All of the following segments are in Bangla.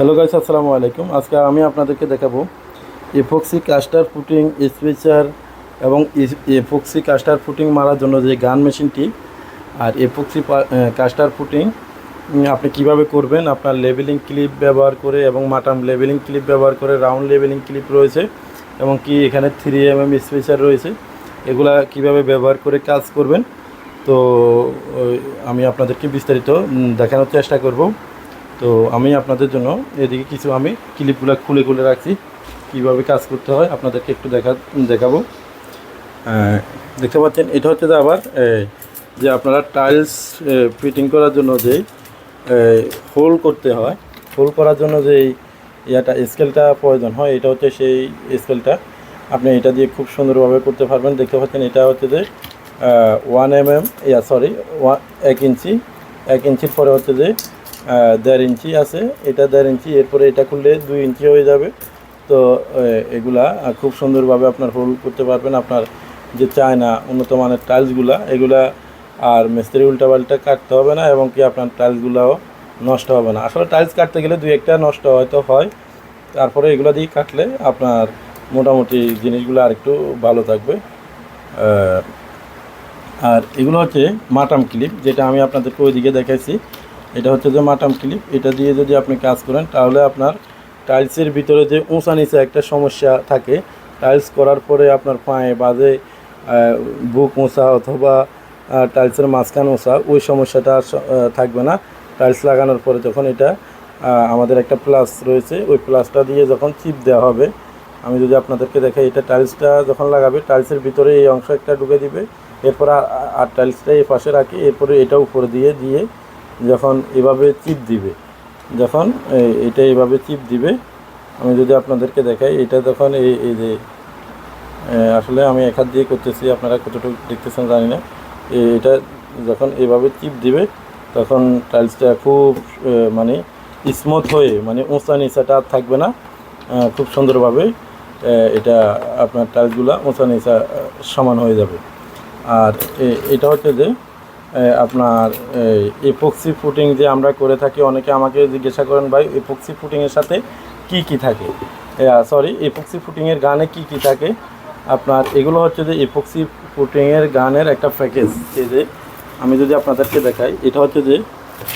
হ্যালো গাইস আসসালামু আলাইকুম। আজকে আমি আপনাদেরকে দেখাবো এপক্সি কাস্টার ফুটিং স্পেচার এবং এপক্সি কাস্টার ফুটিং মারার জন্য যে গান মেশিনটি আর এপক্সি কাস্টার ফুটিং আপনি কীভাবে করবেন, আপনার লেভেলিং ক্লিপ ব্যবহার করে এবং মাটাম লেভেলিং ক্লিপ ব্যবহার করে রাউন্ড লেভেলিং ক্লিপ রয়েছে এবং কি এখানে থ্রি এম এম স্পেচার রয়েছে, এগুলা কীভাবে ব্যবহার করে কাজ করবেন। তো আমি আপনাদেরকে বিস্তারিত দেখানোর চেষ্টা করব। তো আমি আপনাদের জন্য এদিকে কিছু আমি ক্লিপগুলো খুলে খুলে রাখছি। কীভাবে কাজ করতে হয় আপনাদেরকে একটু দেখা, দেখাবো। দেখতে পাচ্ছেন, এটা হচ্ছে যে আবার যে আপনারা টাইলস ফিটিং করার জন্য যে হোল করতে হয় হোল করার জন্য যে ইয়াটা স্কেলটা প্রয়োজন হয়, এটা হচ্ছে সেই স্কেলটা আপনি এটা দিয়ে খুব সুন্দরভাবে করতে পারবেন। দেখতে পাচ্ছেন, এটা হচ্ছে যে one M M yeah sorry one এক ইঞ্চি, এক ইঞ্চির পরে হচ্ছে যে দেড় ইঞ্চি আছে, এটা দেড় ইঞ্চি, এরপরে এটা খুললে দুই ইঞ্চি হয়ে যাবে। তো এগুলা খুব সুন্দরভাবে আপনার হোল করতে পারবেন। আপনার যে চায়না উন্নত মানের টাইলসগুলা এগুলা আর মিস্ত্রি উল্টাপাল্টা কাটতে হবে না, এবং কি আপনার টাইলসগুলাও নষ্ট হবে না। আসলে টাইলস কাটতে গেলে দুই একটা নষ্ট হয়তো হয়। তারপরে এগুলো দিয়ে কাটলে আপনার মোটামুটি জিনিসগুলো আর একটু ভালো থাকবে। আর এগুলো হচ্ছে মাটাম ক্লিপ যেটা আমি আপনাদেরকে ওইদিকে দেখাইছি। এটা হচ্ছে যে মাটাম ক্লিপ। এটা দিয়ে যদি আপনি কাজ করেন, তাহলে আপনার টাইলসের ভিতরে যে উঁচা নিচে একটা সমস্যা থাকে টাইলস করার পরে আপনার পায়ে বাজে বুক মোছা অথবা টাইলসের মাঝখান মোছা ওই সমস্যাটা থাকবে না। টাইলস লাগানোর পরে যখন এটা আমাদের একটা প্লাস রয়েছে, ওই প্লাসটা দিয়ে যখন চিপ দেওয়া হবে, আমি যদি আপনাদেরকে দেখাই, এটা টাইলসটা যখন লাগাবে টাইলসের ভিতরে এই অংশ একটা ঢুকে দিবে, এরপর আর টাইলসটা এই পাশে রাখি, এরপরে এটা উপরে দিয়ে দিয়ে যখন এভাবে চিপ দিবে, যখন এটা এভাবে চিপ দিবে, আমি যদি আপনাদেরকে দেখাই, এটা যখন এই এই যে আসলে আমি এক হাত দিয়ে করতেছি, আপনারা কতটুকু দেখতেছেন জানি না। এটা যখন এভাবে চিপ দিবে, তখন টাইলসটা খুব মানে স্মুথ হয়ে মানে উঁচা নিচাটা আর থাকবে না খুব সুন্দরভাবে এটা আপনার টাইলসগুলা উঁচা নিচা সমান হয়ে যাবে। আর এটা হচ্ছে যে আপনার এপক্সি ফুটিং যে আমরা করে থাকি, অনেকে আমাকে জিজ্ঞাসা করেন, ভাই এপক্সি ফুটিংয়ের সাথে কি কি থাকে? সরি এপক্সি ফুটিংয়ের গানে কি কি থাকে? আপনার, এগুলো হচ্ছে যে এপক্সি ফুটিংয়ের গানের একটা প্যাকেজ এই যে, আমি যদি আপনাদেরকে দেখাই, এটা হচ্ছে যে,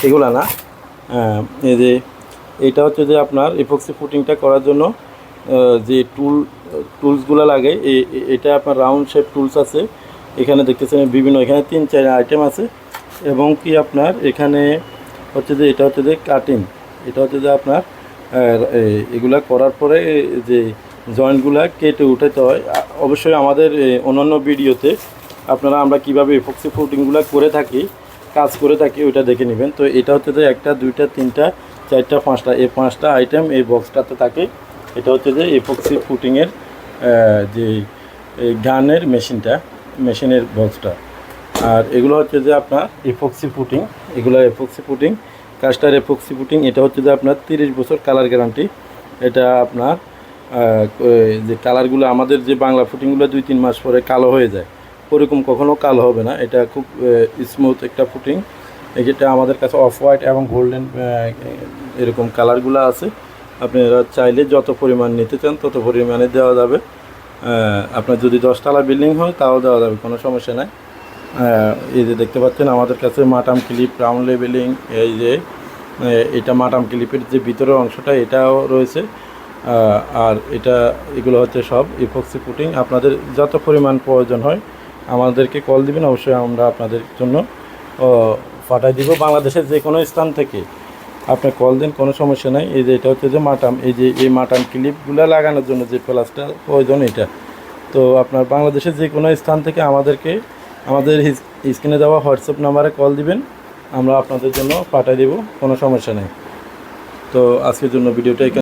এগুলা না এই যে, এটা হচ্ছে যে আপনার এপক্সি ফুটিংটা করার জন্য যে টুল টুলসগুলো লাগে এটা আপনার রাউন্ড শেপ টুলস আছে। এখানে দেখতেছেন বিভিন্ন, এখানে তিন, চার আইটেম আছে। এবং কি আপনার এখানে হচ্ছে যে, এটা হচ্ছে যে কাটিং এটা হচ্ছে যে আপনার এগুলা করার পরে যে জয়েন্টগুলা কেটে উঠাতে হয়। অবশ্যই আমাদের অন্যান্য ভিডিওতে আপনারা আমরা কীভাবে এপক্সি ফুটিংগুলো করে থাকি, কাজ করে থাকি, ওইটা দেখে নেবেন। তো এটা হচ্ছে যে একটা, দুইটা, তিনটা, চারটা, পাঁচটা, এই পাঁচটা আইটেম এই বক্সটাতে থাকে। এটা হচ্ছে যে এপক্সি ফুটিংয়ের যে গানের মেশিনটা। মেশিনের বক্সটা। আর এগুলো হচ্ছে যে আপনার এপক্সি ফুটিং এগুলো epoxy footing caster epoxy footing এটা হচ্ছে যে আপনার তিরিশ বছর কালার গ্যারান্টি এটা আপনার যে কালারগুলো আমাদের যে বাংলা ফুটিংগুলো দুই তিন মাস পরে কালো হয়ে যায়। ওরকম কখনও কালো হবে না। এটা খুব স্মুথ একটা ফুটিং যেটা আমাদের কাছে অফ হোয়াইট এবং গোল্ডেন এরকম কালারগুলো আছে। আপনারা চাইলে যত পরিমাণ নিতে চান তত পরিমাণে দেওয়া যাবে। আপনার যদি দশতলা বিল্ডিং হয়, তাও দেওয়া যাবে, কোনো সমস্যা নাই। এই যে দেখতে পাচ্ছেন, আমাদের কাছে মাটাম ক্লিপ রাউন্ড লেভেলিং এই যে এটা মাটাম ক্লিপের যে ভিতরের অংশটা, এটাও রয়েছে। আর এটা, এগুলো হচ্ছে সব ইপক্সি পুটিং আপনাদের যত পরিমাণ প্রয়োজন হয়, আমাদেরকে কল দিবেন, অবশ্যই আমরা আপনাদের জন্য পাঠাই দিব। বাংলাদেশের যে কোনো স্থান থেকে আপনি কল দিন, কোনো সমস্যা নাই। এই যে এটা হচ্ছে যে মাটাম, এই যে এই মাটাম ক্লিপগুলো লাগানোর জন্য যে প্লাসটা প্রয়োজন এটা। তো আপনার বাংলাদেশের যে কোনো স্থান থেকে আমাদেরকে, আমাদের স্ক্রিনে দেওয়া হোয়াটসঅ্যাপ নাম্বারে কল দিবেন। আমরা আপনাদের জন্য পাঠিয়ে দেব, কোনো সমস্যা নেই। তো আজকের জন্য ভিডিওটা